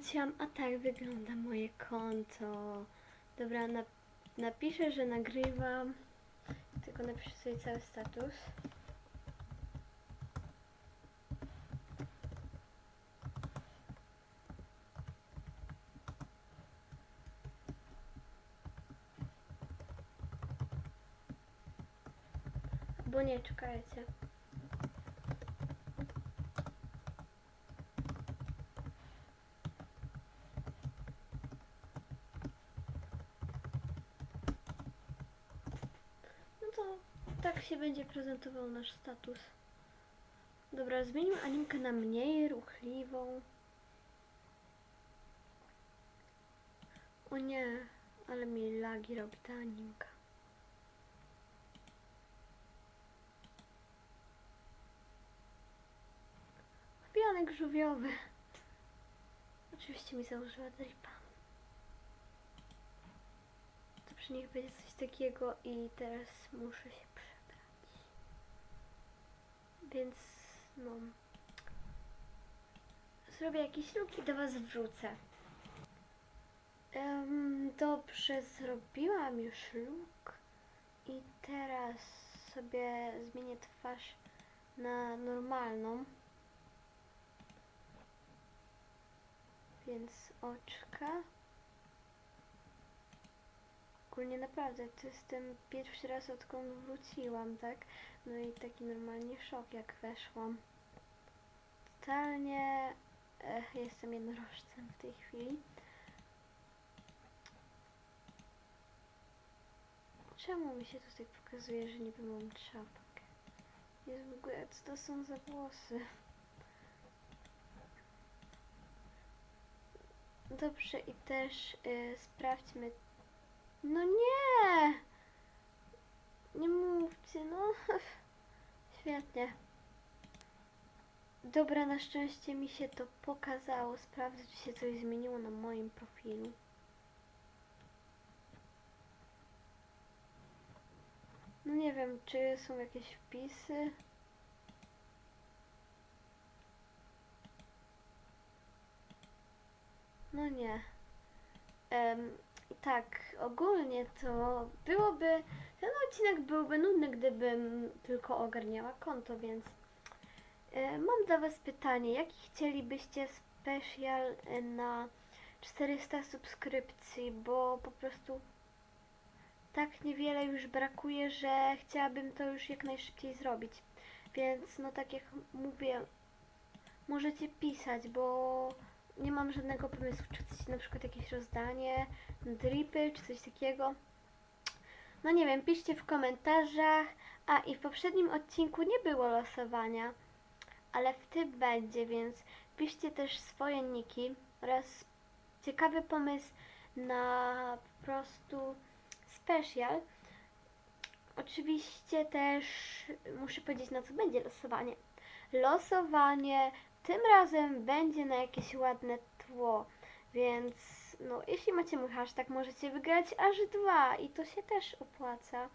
wróciłam, a tak wygląda moje konto. Dobra, na, napiszę, że nagrywam. Tylko napiszę sobie cały status. Bo nie, czekajcie. No to tak się będzie prezentował nasz status. Dobra, zmienimy animkę na mniej ruchliwą. O nie, ale mi lagi robi ta animka. Pianek żółwiowy. Oczywiście mi założyła dripa. Dobrze, niech będzie coś takiego i teraz muszę się. Więc no. Zrobię jakiś ruch i do Was wrócę. Em, dobrze, zrobiłam już look i teraz sobie zmienię twarz na normalną. Więc oczka. Ogólnie naprawdę, to jest ten pierwszy raz odkąd wróciłam, tak? No i taki normalnie szok jak weszłam. Totalnie e, jestem jednorożcem w tej chwili. Czemu mi się tutaj pokazuje, że niby mam czapkę? Jest w ogóle, co to są za włosy? Dobrze, i też y, sprawdźmy. No nie! Nie mówcie, no. Świetnie. Dobra, na szczęście mi się to pokazało. Sprawdzę, czy się coś zmieniło na moim profilu. No nie wiem, czy są jakieś wpisy. No nie. Em, tak, ogólnie to byłoby. Ten odcinek byłby nudny, gdybym tylko ogarniała konto, więc e, mam dla Was pytanie. Jaki chcielibyście specjal e, na 400 subskrypcji? Bo po prostu tak niewiele już brakuje, że chciałabym to już jak najszybciej zrobić. Więc, no tak jak mówię, możecie pisać, bo nie mam żadnego pomysłu, czy chcecie na przykład jakieś rozdanie, dripy, czy coś takiego. No nie wiem, piszcie w komentarzach. A i w poprzednim odcinku nie było losowania, ale w tym będzie, więc piszcie też swoje niki oraz ciekawy pomysł na po prostu special. Oczywiście też muszę powiedzieć, na co będzie losowanie. Losowanie tym razem będzie na jakieś ładne tło, więc no, jeśli macie mój hashtag, możecie wygrać aż dwa i to się też opłaca.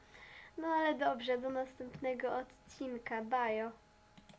No ale dobrze, do następnego odcinka. Bajo.